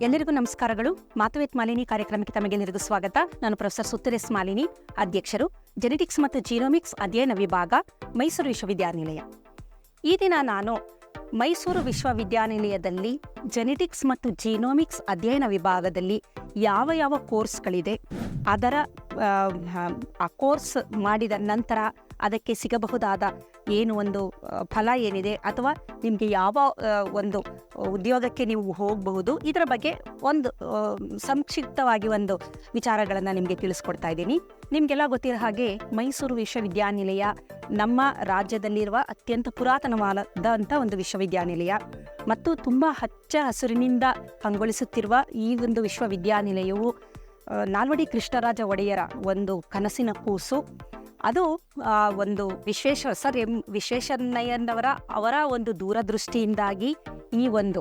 ಎಲ್ಲರಿಗೂ ನಮಸ್ಕಾರಗಳು. ಮಾತುವೇತ್ ಮಾಲಿನಿ ಕಾರ್ಯಕ್ರಮಕ್ಕೆ ತಮಗೆಲ್ಲರಿಗೂ ಸ್ವಾಗತ. ನಾನು ಪ್ರೊಫೆಸರ್ ಸುತ್ತರೇಸ್ ಮಾಲಿನಿ ಅಧ್ಯಕ್ಷರು. ಜೆನೆಟಿಕ್ಸ್ ಮತ್ತು ಜೀನೋಮಿಕ್ಸ್ ಅಧ್ಯಯನ ವಿಭಾಗ ಮೈಸೂರು ವಿಶ್ವವಿದ್ಯಾನಿಲಯ. ಈ ದಿನ ನಾನು ಮೈಸೂರು ವಿಶ್ವವಿದ್ಯಾನಿಲಯದಲ್ಲಿ ಜೆನೆಟಿಕ್ಸ್ ಮತ್ತು ಜೀನೋಮಿಕ್ಸ್ ಅಧ್ಯಯನ ವಿಭಾಗದಲ್ಲಿ ಯಾವ ಯಾವ ಕೋರ್ಸ್ಗಳಿದೆ ಅದರ ಆ, ಆ ಕೋರ್ಸ್ ಮಾಡಿದ ನಂತರ ಅದಕ್ಕೆ ಸಿಗಬಹುದಾದ ಏನು ಒಂದು ಫಲ ಏನಿದೆ ಅಥವಾ ನಿಮಗೆ ಯಾವ ಒಂದು ಉದ್ಯೋಗಕ್ಕೆ ನೀವು ಹೋಗಬಹುದು, ಇದರ ಬಗ್ಗೆ ಒಂದು ಸಂಕ್ಷಿಪ್ತವಾಗಿ ಒಂದು ವಿಚಾರಗಳನ್ನು ನಿಮಗೆ ತಿಳಿಸ್ಕೊಡ್ತಾ ಇದ್ದೀನಿ. ನಿಮಗೆಲ್ಲ ಗೊತ್ತಿರೋ ಹಾಗೆ ಮೈಸೂರು ವಿಶ್ವವಿದ್ಯಾನಿಲಯ ನಮ್ಮ ರಾಜ್ಯದಲ್ಲಿರುವ ಅತ್ಯಂತ ಪುರಾತನವಾದಂಥ ಒಂದು ವಿಶ್ವವಿದ್ಯಾನಿಲಯ. ಮತ್ತು ತುಂಬ ಹಚ್ಚ ಹಸಿರಿನಿಂದ ಕಂಗೊಳಿಸುತ್ತಿರುವ ಈ ಒಂದು ವಿಶ್ವವಿದ್ಯಾನಿಲಯವು ನಾಲ್ವಡಿ ಕೃಷ್ಣರಾಜ ಒಡೆಯರ ಒಂದು ಕನಸಿನ ಕೂಸು. ಅದು ಒಂದು ವಿಶ್ವೇಶ್ವರ ಸರ್, ಎಂ ವಿಶ್ವೇಶ್ವರಯ್ಯನವರ ಅವರ ಒಂದು ದೂರದೃಷ್ಟಿಯಿಂದಾಗಿ ಈ ಒಂದು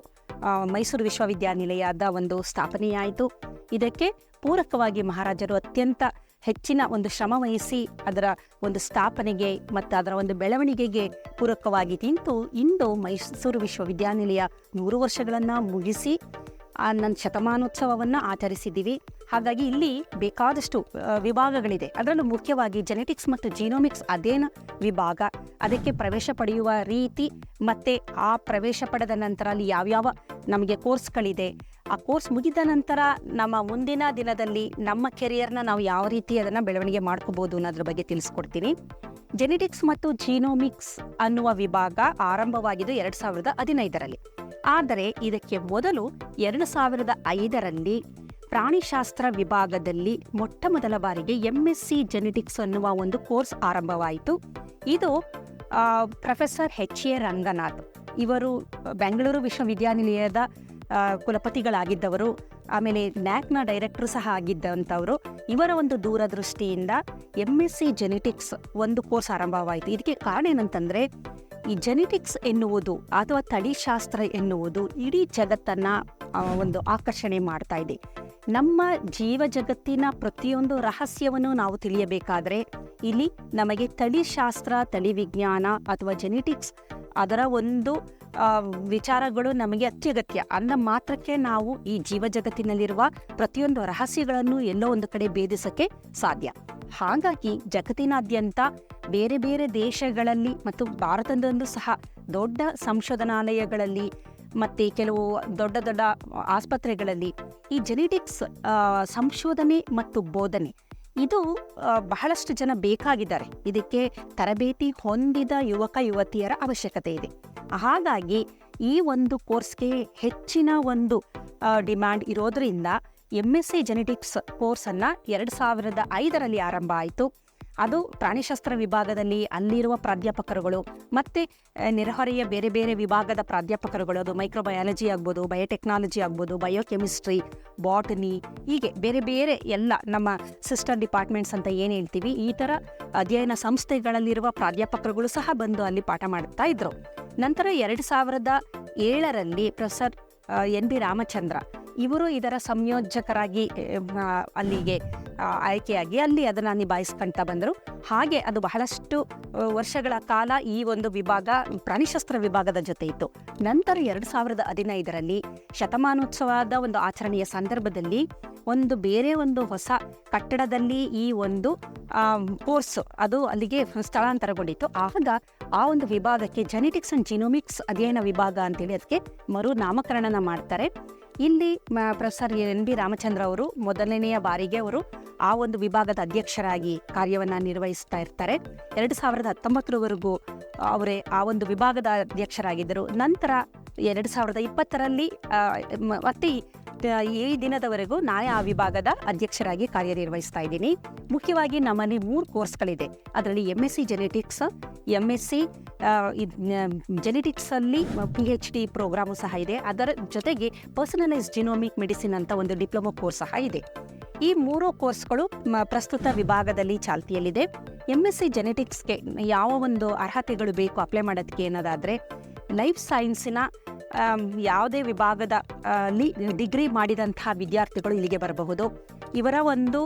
ಮೈಸೂರು ವಿಶ್ವವಿದ್ಯಾನಿಲಯದ ಒಂದು ಸ್ಥಾಪನೆಯಾಯಿತು. ಇದಕ್ಕೆ ಪೂರಕವಾಗಿ ಮಹಾರಾಜರು ಅತ್ಯಂತ ಹೆಚ್ಚಿನ ಒಂದು ಶ್ರಮ ವಹಿಸಿ ಅದರ ಒಂದು ಸ್ಥಾಪನೆಗೆ ಮತ್ತು ಅದರ ಒಂದು ಬೆಳವಣಿಗೆಗೆ ಪೂರಕವಾಗಿ ನಿಂತು ಇಂದು ಮೈಸೂರು ವಿಶ್ವವಿದ್ಯಾನಿಲಯ ನೂರು ವರ್ಷಗಳನ್ನು ಮುಗಿಸಿ ನನ್ನ ಶತಮಾನೋತ್ಸವವನ್ನು ಆಚರಿಸಿದ್ದೀವಿ. ಹಾಗಾಗಿ ಇಲ್ಲಿ ಬೇಕಾದಷ್ಟು ವಿಭಾಗಗಳಿದೆ. ಅದರಲ್ಲೂ ಮುಖ್ಯವಾಗಿ ಜೆನೆಟಿಕ್ಸ್ ಮತ್ತು ಜೀನೋಮಿಕ್ಸ್ ಅಧ್ಯಯನ ವಿಭಾಗ. ಅದಕ್ಕೆ ಪ್ರವೇಶ ಪಡೆಯುವ ರೀತಿ ಮತ್ತೆ ಆ ಪ್ರವೇಶ ಪಡೆದ ನಂತರ ಅಲ್ಲಿ ಯಾವ್ಯಾವ ನಮಗೆ ಕೋರ್ಸ್ಗಳಿದೆ. ಆ ಕೋರ್ಸ್ ಮುಗಿದ ನಂತರ ನಮ್ಮ ಮುಂದಿನ ದಿನದಲ್ಲಿ ನಮ್ಮ ಕೆರಿಯರ್ನ ನಾವು ಯಾವ ರೀತಿ ಅದನ್ನು ಬೆಳವಣಿಗೆ ಮಾಡ್ಕೋಬೋದು ಅನ್ನೋದ್ರ ಬಗ್ಗೆ ತಿಳಿಸ್ಕೊಡ್ತೀನಿ. ಜೆನೆಟಿಕ್ಸ್ ಮತ್ತು ಜೀನೋಮಿಕ್ಸ್ ಅನ್ನುವ ವಿಭಾಗ ಆರಂಭವಾಗಿದ್ದು ಎರಡು ಸಾವಿರದ ಹದಿನೈದರಲ್ಲಿ. ಆದರೆ ಇದಕ್ಕೆ ಮೊದಲು ಎರಡು ಸಾವಿರದ ಐದರಲ್ಲಿ ಪ್ರಾಣಿಶಾಸ್ತ್ರ ವಿಭಾಗದಲ್ಲಿ ಮೊಟ್ಟ ಮೊದಲ ಬಾರಿಗೆ ಎಂಎಸ್ಸಿ ಜೆನೆಟಿಕ್ಸ್ ಅನ್ನುವ ಒಂದು ಕೋರ್ಸ್ ಆರಂಭವಾಯಿತು. ಇದು ಪ್ರೊಫೆಸರ್ ಎಚ್ ಎ ರಂಗನಾಥ್. ಇವರು ಬೆಂಗಳೂರು ವಿಶ್ವವಿದ್ಯಾನಿಲಯದ ಕುಲಪತಿಗಳಾಗಿದ್ದವರು, ಆಮೇಲೆ ನ್ಯಾಕ್ನ ಡೈರೆಕ್ಟರ್ ಸಹ ಆಗಿದ್ದಂಥವರು. ಇವರ ಒಂದು ದೂರದೃಷ್ಟಿಯಿಂದ ಎಂ ಎಸ್ ಸಿ ಜೆನೆಟಿಕ್ಸ್ ಒಂದು ಕೋರ್ಸ್ ಆರಂಭವಾಯಿತು. ಇದಕ್ಕೆ ಕಾರಣ ಏನಂತಂದರೆ, ಈ ಜೆನೆಟಿಕ್ಸ್ ಎನ್ನುವುದು ಅಥವಾ ತಳಿಶಾಸ್ತ್ರ ಎನ್ನುವುದು ಇಡೀ ಜಗತ್ತನ್ನು ಒಂದು ಆಕರ್ಷಣೆ ಮಾಡ್ತಾ ಇದೆ. ನಮ್ಮ ಜೀವ ಜಗತ್ತಿನ ಪ್ರತಿಯೊಂದು ರಹಸ್ಯವನ್ನು ನಾವು ತಿಳಿಯಬೇಕಾದರೆ ಇಲ್ಲಿ ನಮಗೆ ತಳಿಶಾಸ್ತ್ರ ತಳಿ ವಿಜ್ಞಾನ ಅಥವಾ ಜೆನೆಟಿಕ್ಸ್ ಅದರ ಒಂದು ವಿಚಾರಗಳು ನಮಗೆ ಅತ್ಯಗತ್ಯ. ಅಂದ ಮಾತ್ರಕ್ಕೆ ನಾವು ಈ ಜೀವ ಜಗತ್ತಿನಲ್ಲಿರುವ ಪ್ರತಿಯೊಂದು ರಹಸ್ಯಗಳನ್ನು ಎಲ್ಲೋ ಒಂದು ಕಡೆ ಭೇದಿಸಕ್ಕೆ ಸಾಧ್ಯ. ಹಾಗಾಗಿ ಜಗತ್ತಿನಾದ್ಯಂತ ಬೇರೆ ಬೇರೆ ದೇಶಗಳಲ್ಲಿ ಮತ್ತು ಭಾರತದಲ್ಲೂ ಸಹ ದೊಡ್ಡ ಸಂಶೋಧನಾಲಯಗಳಲ್ಲಿ ಮತ್ತು ಕೆಲವು ದೊಡ್ಡ ದೊಡ್ಡ ಆಸ್ಪತ್ರೆಗಳಲ್ಲಿ ಈ ಜೆನೆಟಿಕ್ಸ್ ಸಂಶೋಧನೆ ಮತ್ತು ಬೋಧನೆ ಇದು ಬಹಳಷ್ಟು ಜನ ಬೇಕಾಗಿದ್ದಾರೆ. ಇದಕ್ಕೆ ತರಬೇತಿ ಹೊಂದಿದ ಯುವಕ, ಯುವತಿಯರ ಅವಶ್ಯಕತೆ ಇದೆ. ಹಾಗಾಗಿ ಈ ಒಂದು ಕೋರ್ಸ್ಗೆ ಹೆಚ್ಚಿನ ಒಂದು ಡಿಮ್ಯಾಂಡ್ ಇರೋದರಿಂದ ಎಂ ಎಸ್ ಸಿ ಜೆನೆಟಿಕ್ಸ್ ಕೋರ್ಸನ್ನು ಎರಡು ಸಾವಿರದ ಐದರಲ್ಲಿ ಆರಂಭ ಆಯಿತು. ಅದು ಪ್ರಾಣಿಶಾಸ್ತ್ರ ವಿಭಾಗದಲ್ಲಿ ಅಲ್ಲಿರುವ ಪ್ರಾಧ್ಯಾಪಕರುಗಳು ಮತ್ತು ನೆರೆಹೊರೆಯ ಬೇರೆ ಬೇರೆ ವಿಭಾಗದ ಪ್ರಾಧ್ಯಾಪಕರುಗಳು, ಅದು ಮೈಕ್ರೋಬಯಾಲಜಿ ಆಗ್ಬೋದು ಬಯೋಟೆಕ್ನಾಲಜಿ ಆಗ್ಬೋದು ಬಯೋಕೆಮಿಸ್ಟ್ರಿ ಬಾಟನಿ ಹೀಗೆ ಬೇರೆ ಬೇರೆ ಎಲ್ಲ ನಮ್ಮ ಸಿಸ್ಟರ್ ಡಿಪಾರ್ಟ್ಮೆಂಟ್ಸ್ ಅಂತ ಏನು ಹೇಳ್ತೀವಿ, ಈ ಥರ ಅಧ್ಯಯನ ಸಂಸ್ಥೆಗಳಲ್ಲಿರುವ ಪ್ರಾಧ್ಯಾಪಕರುಗಳು ಸಹ ಬಂದು ಅಲ್ಲಿ ಪಾಠ ಮಾಡ್ತಾ ಇದ್ದರು ನಂತರ ಎರಡು ಸಾವಿರದ ಏಳರಲ್ಲಿ ಪ್ರೊಫೆಸರ್ ಎನ್ ಬಿ ರಾಮಚಂದ್ರ ಇವರು ಇದರ ಸಂಯೋಜಕರಾಗಿ ಅಲ್ಲಿಗೆ ಆಯ್ಕೆಯಾಗಿ ಅಲ್ಲಿ ಅದನ್ನು ನಿಭಾಯಿಸ್ಕೊಂತ ಬಂದರು. ಹಾಗೆ ಅದು ಬಹಳಷ್ಟು ವರ್ಷಗಳ ಕಾಲ ಈ ಒಂದು ವಿಭಾಗ, ಪ್ರಾಣಿಶಾಸ್ತ್ರ ವಿಭಾಗದ ಜೊತೆ ಇತ್ತು. ನಂತರ ಎರಡು ಸಾವಿರದ ಹದಿನೈದರಲ್ಲಿ ಶತಮಾನೋತ್ಸವದ ಒಂದು ಆಚರಣೆಯ ಸಂದರ್ಭದಲ್ಲಿ ಒಂದು ಬೇರೆ ಒಂದು ಹೊಸ ಕಟ್ಟಡದಲ್ಲಿ ಈ ಒಂದು ಕೋರ್ಸ್ ಅದು ಅಲ್ಲಿಗೆ ಸ್ಥಳಾಂತರಗೊಂಡಿತ್ತು. ಆಗ ಆ ಒಂದು ವಿಭಾಗಕ್ಕೆ ಜೆನೆಟಿಕ್ಸ್ ಅಂಡ್ ಜಿನೋಮಿಕ್ಸ್ ಅಧ್ಯಯನ ವಿಭಾಗ ಅಂತೇಳಿ ಅದಕ್ಕೆ ಮರು ನಾಮಕರಣನ ಮಾಡ್ತಾರೆ. ಇಲ್ಲಿ ಪ್ರೊಫೆಸರ್ ಎನ್ ಬಿ ರಾಮಚಂದ್ರ ಅವರು ಮೊದಲನೆಯ ಬಾರಿಗೆ ಅವರು ಆ ಒಂದು ವಿಭಾಗದ ಅಧ್ಯಕ್ಷರಾಗಿ ಕಾರ್ಯವನ್ನು ನಿರ್ವಹಿಸ್ತಾ ಇರ್ತಾರೆ. ಎರಡು ಸಾವಿರದ ಹತ್ತೊಂಬತ್ತರವರೆಗೂ ಅವರೇ ಆ ಒಂದು ವಿಭಾಗದ ಅಧ್ಯಕ್ಷರಾಗಿದ್ದರು. ನಂತರ ಎರಡು ಸಾವಿರದ ಇಪ್ಪತ್ತರಲ್ಲಿ ಮತ್ತೆ ಈ- ದಿನದವರೆಗೂ ನಾನೇ ಆ ವಿಭಾಗದ ಅಧ್ಯಕ್ಷರಾಗಿ ಕಾರ್ಯನಿರ್ವಹಿಸ್ತಾ ಇದ್ದೀನಿ. ಮುಖ್ಯವಾಗಿ ನಮ್ಮಲ್ಲಿ ಮೂರು ಕೋರ್ಸ್ಗಳಿದೆ. ಅದರಲ್ಲಿ M S C genetics M S C ಜೆನೆಟಿಕ್ಸಲ್ಲಿ P H D programme ಸಹ ಇದೆ. ಅದರ ಜೊತೆಗೆ ಪರ್ಸನಲೈಸ್ ಜಿನೋಮಿಕ್ ಮೆಡಿಸಿನ್ ಅಂತ ಒಂದು ಡಿಪ್ಲೊಮೊ ಕೋರ್ಸ್ ಸಹ ಇದೆ. ಈ ಮೂರು ಕೋರ್ಸ್ಗಳು ಪ್ರಸ್ತುತ ವಿಭಾಗದಲ್ಲಿ ಚಾಲ್ತಿಯಲ್ಲಿದೆ. ಎಂ ಎಸ್ ಸಿ ಜೆನೆಟಿಕ್ಸ್ಗೆ ಯಾವ ಒಂದು ಅರ್ಹತೆಗಳು ಬೇಕು ಅಪ್ಲೈ ಮಾಡೋದಕ್ಕೆ ಅನ್ನೋದಾದರೆ ಲೈಫ್ ಸೈನ್ಸಿನ ಯಾವುದೇ ವಿಭಾಗದ ಡಿಗ್ರಿ ಮಾಡಿದಂತಹ ವಿದ್ಯಾರ್ಥಿಗಳು ಇಲ್ಲಿಗೆ ಬರಬಹುದು. ಇವರ ಒಂದು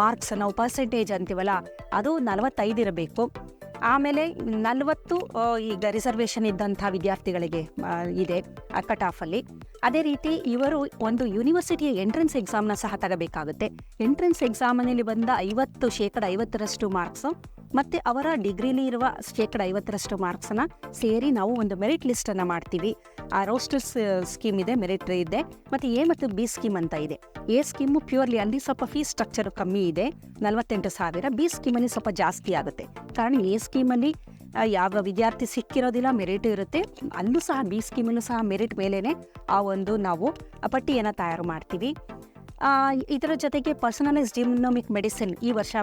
ಮಾರ್ಕ್ಸ್ ನಾವು ಪರ್ಸೆಂಟೇಜ್ ಅಂತೀವಲ್ಲ, ಅದು ನಲವತ್ತೈದು ಇರಬೇಕು. ಆಮೇಲೆ ನಲವತ್ತು ಈಗ ರಿಸರ್ವೇಷನ್ ಇದ್ದಂಥ ವಿದ್ಯಾರ್ಥಿಗಳಿಗೆ ಇದೆ ಕಟ್ ಆಫಲ್ಲಿ ಅದೇ ರೀತಿ ಇವರು ಒಂದು ಯೂನಿವರ್ಸಿಟಿಯ ಎಂಟ್ರೆನ್ಸ್ ಎಕ್ಸಾಮ್ನ ಸಹ ತಗಬೇಕಾಗುತ್ತೆ. ಎಂಟ್ರೆನ್ಸ್ ಎಕ್ಸಾಮಿನಲ್ಲಿ ಬಂದ ಐವತ್ತು ಶೇಕಡ ಐವತ್ತರಷ್ಟು ಮಾರ್ಕ್ಸು ಮತ್ತು ಅವರ ಡಿಗ್ರಿಲಿ ಇರುವ ಶೇಕಡ ಐವತ್ತರಷ್ಟು ಮಾರ್ಕ್ಸನ್ನ ಸೇರಿ ನಾವು ಒಂದು ಮೆರಿಟ್ ಲಿಸ್ಟನ್ನು ಮಾಡ್ತೀವಿ. ಆ ರೋಸ್ಟರ್ಸ್ ಸ್ಕೀಮ್ ಇದೆ, ಮೆರಿಟ್ ಇದೆ, ಮತ್ತೆ ಎ ಮತ್ತು ಬಿ ಸ್ಕೀಮ್ ಅಂತ ಇದೆ. ಎ ಸ್ಕೀಮ್ ಪ್ಯೂರ್ಲಿ ಅಲ್ಲಿ ಸ್ವಲ್ಪ ಫೀಸ್ ಸ್ಟ್ರಕ್ಚರ್ ಕಮ್ಮಿ ಇದೆ. ನಲವತ್ತೆಂಟು ಸಾವಿರ. ಬಿ ಸ್ಕೀಮಲ್ಲಿ ಸ್ವಲ್ಪ ಜಾಸ್ತಿ ಆಗುತ್ತೆ. ಕಾರಣ ಎ ಸ್ಕೀಮಲ್ಲಿ ಅಲ್ಲಿ ಯಾವ ವಿದ್ಯಾರ್ಥಿ ಸಿಕ್ಕಿರೋದಿಲ್ಲ, ಮೆರಿಟ್ ಇರುತ್ತೆ. ಅಲ್ಲೂ ಸಹ ಬಿ ಸ್ಕೀಮಲ್ಲೂ ಸಹ ಮೆರಿಟ್ ಮೇಲೇ ಆ ಒಂದು ನಾವು ಪಟ್ಟಿಯನ್ನು ತಯಾರು ಮಾಡ್ತೀವಿ. ಇದರ ಜೊತೆಗೆ ಪರ್ಸನಲೈಸ್ ಜಿಮ್ನೋಮಿಕ್ ಮೆಡಿಸಿನ್ ಈ ವರ್ಷ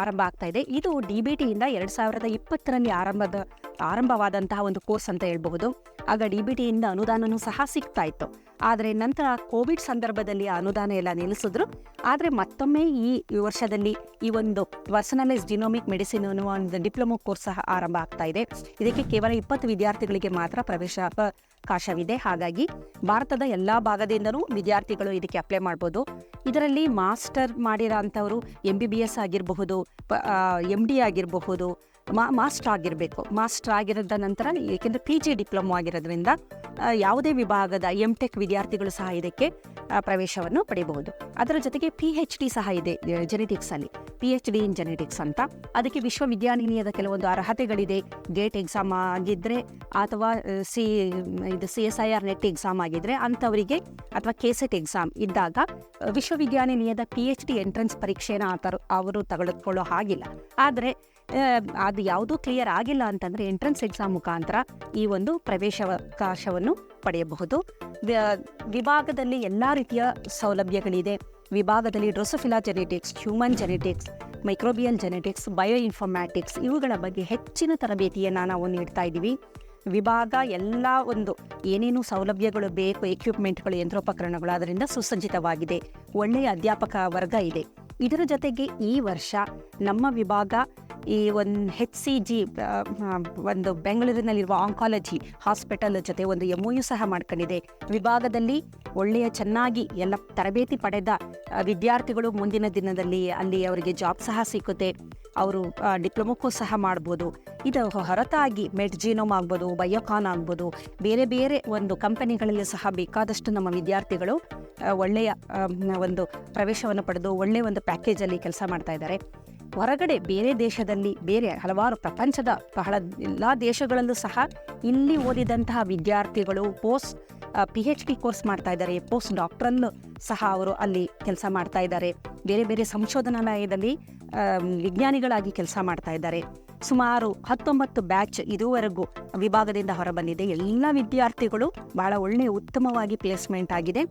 ಆರಂಭ ಆಗ್ತಾ ಇದೆ. ಇದು ಡಿ ಬಿ ಟಿಯಿಂದ ಎರಡು ಸಾವಿರದ ಇಪ್ಪತ್ತರಲ್ಲಿ ಆರಂಭದ ಆರಂಭವಾದಂತಹ ಒಂದು ಕೋರ್ಸ್ ಅಂತ ಹೇಳ್ಬಹುದು. ಆಗ ಡಿ ಬಿ ಟಿಯಿಂದ ಅನುದಾನನೂ ಸಹ ಸಿಗ್ತಾ ಇತ್ತು. ಆದರೆ ನಂತರ ಕೋವಿಡ್ ಸಂದರ್ಭದಲ್ಲಿ ಆ ಅನುದಾನ ಎಲ್ಲ ನಿಲ್ಲಿಸಿದ್ರು. ಆದರೆ ಮತ್ತೊಮ್ಮೆ ಈ ವರ್ಷದಲ್ಲಿ ಈ ಒಂದು ಪರ್ಸನಲೈಸ್ ಜಿನೋಮಿಕ್ ಮೆಡಿಸಿನ್ ಅನ್ನುವ ಒಂದು ಡಿಪ್ಲೊಮೊ ಕೋರ್ಸ್ ಸಹ ಆರಂಭ ಆಗ್ತಾ ಇದೆ. ಇದಕ್ಕೆ ಕೇವಲ ಇಪ್ಪತ್ತು ವಿದ್ಯಾರ್ಥಿಗಳಿಗೆ ಮಾತ್ರ ಪ್ರವೇಶ ಅವಕಾಶವಿದೆ ಹಾಗಾಗಿ ಭಾರತದ ಎಲ್ಲ ಭಾಗದಿಂದಲೂ ವಿದ್ಯಾರ್ಥಿಗಳು ಇದಕ್ಕೆ ಅಪ್ಲೈ ಮಾಡ್ಬೋದು. ಇದರಲ್ಲಿ ಮಾಸ್ಟರ್ ಮಾಡಿರೋ ಅಂಥವರು ಎಂ ಬಿ ಬಿ ಎಸ್ ಆಗಿರಬಹುದು ಎಂ ಡಿ ಆಗಿರಬಹುದು ಮಾ, ಮಾಸ್ಟರ್ ಆಗಿರಬೇಕು. ಮಾಸ್ಟರ್ ಆಗಿರೋದ ನಂತರ ಏಕೆಂದರೆ ಪಿ ಜಿ ಡಿಪ್ಲೊಮೊ ಆಗಿರೋದ್ರಿಂದ ಯಾವುದೇ ವಿಭಾಗದ ಎಂ ಟೆಕ್ ವಿದ್ಯಾರ್ಥಿಗಳು ಸಹ ಇದಕ್ಕೆ ಪ್ರವೇಶವನ್ನು ಪಡೆಯಬಹುದು ಅದರ ಜೊತೆಗೆ ಪಿ ಎಚ್ ಡಿ ಸಹ ಇದೆ ಜೆನೆಟಿಕ್ಸಲ್ಲಿ P H D in genetics ಅಂತ. ಅದಕ್ಕೆ ವಿಶ್ವವಿದ್ಯಾನಿಲಯದ ಕೆಲವೊಂದು ಅರ್ಹತೆಗಳಿದೆ. ಗೇಟ್ ಎಕ್ಸಾಮ್ ಆಗಿದ್ದರೆ ಅಥವಾ ಸಿ, ಇದು C S I R NET exam ಆಗಿದ್ದರೆ ಅಂಥವರಿಗೆ ಅಥವಾ ಕೆ ಸೆಟ್ ಎಕ್ಸಾಮ್ ಇದ್ದಾಗ ವಿಶ್ವವಿದ್ಯಾನಿಲಯದ ಪಿ ಎಚ್ ಡಿ ಎಂಟ್ರೆನ್ಸ್ ಪರೀಕ್ಷೆನ ಆ ಅವರು ತೆಗೆದುಕೊಳ್ಳೋ ಹಾಗಿಲ್ಲ. ಆದರೆ ಅದು ಯಾವುದೂ ಕ್ಲಿಯರ್ ಆಗಿಲ್ಲ ಅಂತಂದರೆ ಎಂಟ್ರೆನ್ಸ್ ಎಕ್ಸಾಮ್ ಮುಖಾಂತರ ಈ ಒಂದು ಪ್ರವೇಶಾವಕಾಶವನ್ನು ಪಡೆಯಬಹುದು. ವಿಭಾಗದಲ್ಲಿ ಎಲ್ಲ ರೀತಿಯ ಸೌಲಭ್ಯಗಳಿದೆ. ವಿಭಾಗದಲ್ಲಿ drosophila genetics human genetics microbial genetics bioinformatics ಇವುಗಳ ಬಗ್ಗೆ ಹೆಚ್ಚಿನ ತರಬೇತಿಯನ್ನು ನಾವು ನೀಡ್ತಾ ಇದ್ದೀವಿ. ವಿಭಾಗ ಎಲ್ಲ ಒಂದು ಏನೇನು ಸೌಲಭ್ಯಗಳು ಬೇಕು ಎಕ್ವಿಪ್ಮೆಂಟ್ಗಳು ಯಂತ್ರೋಪಕರಣಗಳು, ಅದರಿಂದ ಸುಸಜ್ಜಿತವಾಗಿದೆ. ಒಳ್ಳೆಯ ಅಧ್ಯಾಪಕ ವರ್ಗ ಇದೆ. ಇದರ ಜೊತೆಗೆ ಈ ವರ್ಷ ನಮ್ಮ ವಿಭಾಗ ಈ ಒಂದು ಹೆಚ್ ಸಿ ಜಿ ಒಂದು ಬೆಂಗಳೂರಿನಲ್ಲಿರುವ ಆಂಕಾಲಜಿ ಹಾಸ್ಪಿಟಲ್ ಜೊತೆ ಒಂದು ಎಂ ಯು ಸಹ ಮಾಡ್ಕೊಂಡಿದೆ. ವಿಭಾಗದಲ್ಲಿ ಒಳ್ಳೆಯ ಚೆನ್ನಾಗಿ ಎಲ್ಲ ತರಬೇತಿ ಪಡೆದ ವಿದ್ಯಾರ್ಥಿಗಳು ಮುಂದಿನ ದಿನದಲ್ಲಿ ಅಲ್ಲಿ ಅವರಿಗೆ ಜಾಬ್ ಸಹ ಸಿಕ್ಕುತ್ತೆ. ಅವರು ಡಿಪ್ಲೊಮೊಕ್ಕೂ ಸಹ ಮಾಡ್ಬೋದು. ಇದು ಹೊರತಾಗಿ ಮೆಡ್ಜಿನೋಮ್ ಆಗ್ಬೋದು ಬಯೋಕಾನ್ ಆಗ್ಬೋದು, ಬೇರೆ ಬೇರೆ ಒಂದು ಕಂಪನಿಗಳಲ್ಲಿ ಸಹ ಬೇಕಾದಷ್ಟು ನಮ್ಮ ವಿದ್ಯಾರ್ಥಿಗಳು ಒಳ್ಳೆಯ ಒಂದು ಪ್ರವೇಶವನ್ನು ಪಡೆದು ಒಳ್ಳೆಯ ಒಂದು ಪ್ಯಾಕೇಜಲ್ಲಿ ಕೆಲಸ ಮಾಡ್ತಾ ಇದ್ದಾರೆ. ಹೊರಗಡೆ ಬೇರೆ ದೇಶದಲ್ಲಿ ಬೇರೆ ಹಲವಾರು ಪ್ರಪಂಚದ ಬಹಳ ಎಲ್ಲ ದೇಶಗಳಲ್ಲೂ ಸಹ ಇಲ್ಲಿ ಓದಿದಂತಹ ವಿದ್ಯಾರ್ಥಿಗಳು post P H D course ಮಾಡ್ತಾ ಇದ್ದಾರೆ. ಪೋಸ್ಟ್ ಡಾಕ್ಟ್ರಲ್ಲೂ ಸಹ ಅವರು ಅಲ್ಲಿ ಕೆಲಸ ಮಾಡ್ತಾ ಇದ್ದಾರೆ. ಬೇರೆ ಬೇರೆ ಸಂಶೋಧನಾಲಯದಲ್ಲಿ ವಿಜ್ಞಾನಿಗಳಾಗಿ ಕೆಲಸ ಮಾಡ್ತಾ ಇದ್ದಾರೆ. ಸುಮಾರು ಹತ್ತೊಂಬತ್ತು ಬ್ಯಾಚ್ ಇದುವರೆಗೂ ವಿಭಾಗದಿಂದ ಹೊರಬಂದಿದೆ. ಎಲ್ಲ ವಿದ್ಯಾರ್ಥಿಗಳು ಬಹಳ ಒಳ್ಳೆಯ ಉತ್ತಮವಾಗಿ ಪ್ಲೇಸ್ಮೆಂಟ್ ಆಗಿದೆ.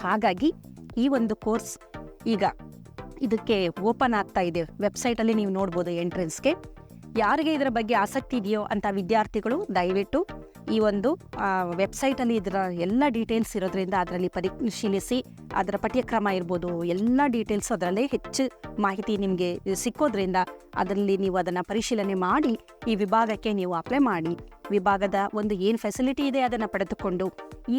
ಹಾಗಾಗಿ ಈ ಒಂದು ಕೋರ್ಸ್ ಈಗ ಇದಕ್ಕೆ ಓಪನ್ ಆಗ್ತಾ ಇದೆ. ವೆಬ್ಸೈಟಲ್ಲಿ ನೀವು ನೋಡ್ಬೋದು ಎಂಟ್ರೆನ್ಸ್ಗೆ ಯಾರಿಗೆ ಇದರ ಬಗ್ಗೆ ಆಸಕ್ತಿ ಇದೆಯೋ ಅಂತ ವಿದ್ಯಾರ್ಥಿಗಳು ದಯವಿಟ್ಟು ಈ ಒಂದು ವೆಬ್ಸೈಟಲ್ಲಿ ಇದರ ಎಲ್ಲ ಡೀಟೇಲ್ಸ್ ಇರೋದ್ರಿಂದ ಅದರಲ್ಲಿ ಪರಿಶೀಲಿಸಿ ಅದರ ಪಠ್ಯಕ್ರಮ ಇರ್ಬೋದು, ಎಲ್ಲ ಡೀಟೇಲ್ಸ್ ಅದರಲ್ಲೇ ಹೆಚ್ಚು ಮಾಹಿತಿ ನಿಮಗೆ ಸಿಕ್ಕೋದ್ರಿಂದ ಅದರಲ್ಲಿ ನೀವು ಅದನ್ನು ಪರಿಶೀಲನೆ ಮಾಡಿ ಈ ವಿಭಾಗಕ್ಕೆ ನೀವು ಅಪ್ಲೈ ಮಾಡಿ. ವಿಭಾಗದ ಒಂದು ಏನು ಫೆಸಿಲಿಟಿ ಇದೆ ಅದನ್ನು ಪಡೆದುಕೊಂಡು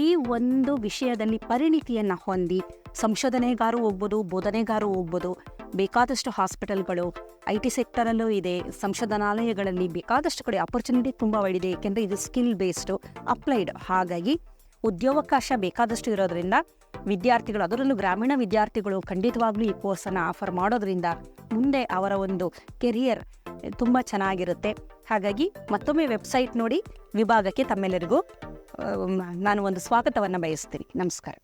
ಈ ಒಂದು ವಿಷಯದಲ್ಲಿ ಪರಿಣಿತಿಯನ್ನು ಹೊಂದಿ, ಸಂಶೋಧನೆಗಾರು ಹೋಗ್ಬೋದು, ಬೋಧನೆಗಾರು ಹೋಗ್ಬೋದು ಬೇಕಾದಷ್ಟು ಹಾಸ್ಪಿಟಲ್ಗಳು, ಐ ಟಿ ಸೆಕ್ಟರಲ್ಲೂ ಇದೆ, ಸಂಶೋಧನಾಲಯಗಳಲ್ಲಿ ಬೇಕಾದಷ್ಟು ಕಡೆ ಅಪರ್ಚುನಿಟಿ ತುಂಬ ಒಳ್ಳಿದೆ ಏಕೆಂದರೆ ಇದು ಸ್ಕಿಲ್ ಬೇಸ್ಡು ಅಪ್ಲೈಡ್ ಹಾಗಾಗಿ ಉದ್ಯೋಗಾವಕಾಶ ಬೇಕಾದಷ್ಟು ಇರೋದ್ರಿಂದ ವಿದ್ಯಾರ್ಥಿಗಳು, ಅದರಲ್ಲೂ ಗ್ರಾಮೀಣ ವಿದ್ಯಾರ್ಥಿಗಳು ಖಂಡಿತವಾಗ್ಲೂ ಈ ಕೋರ್ಸನ್ನು ಆಫರ್ ಮಾಡೋದ್ರಿಂದ ಮುಂದೆ ಅವರ ಒಂದು ಕೆರಿಯರ್ ತುಂಬ ಚೆನ್ನಾಗಿರುತ್ತೆ. ಹಾಗಾಗಿ ಮತ್ತೊಮ್ಮೆ ವೆಬ್ಸೈಟ್ ನೋಡಿ ವಿಭಾಗಕ್ಕೆ ತಮ್ಮೆಲ್ಲರಿಗೂ ನಾನು ಒಂದು ಸ್ವಾಗತವನ್ನು ಬಯಸ್ತೀನಿ. ನಮಸ್ಕಾರ.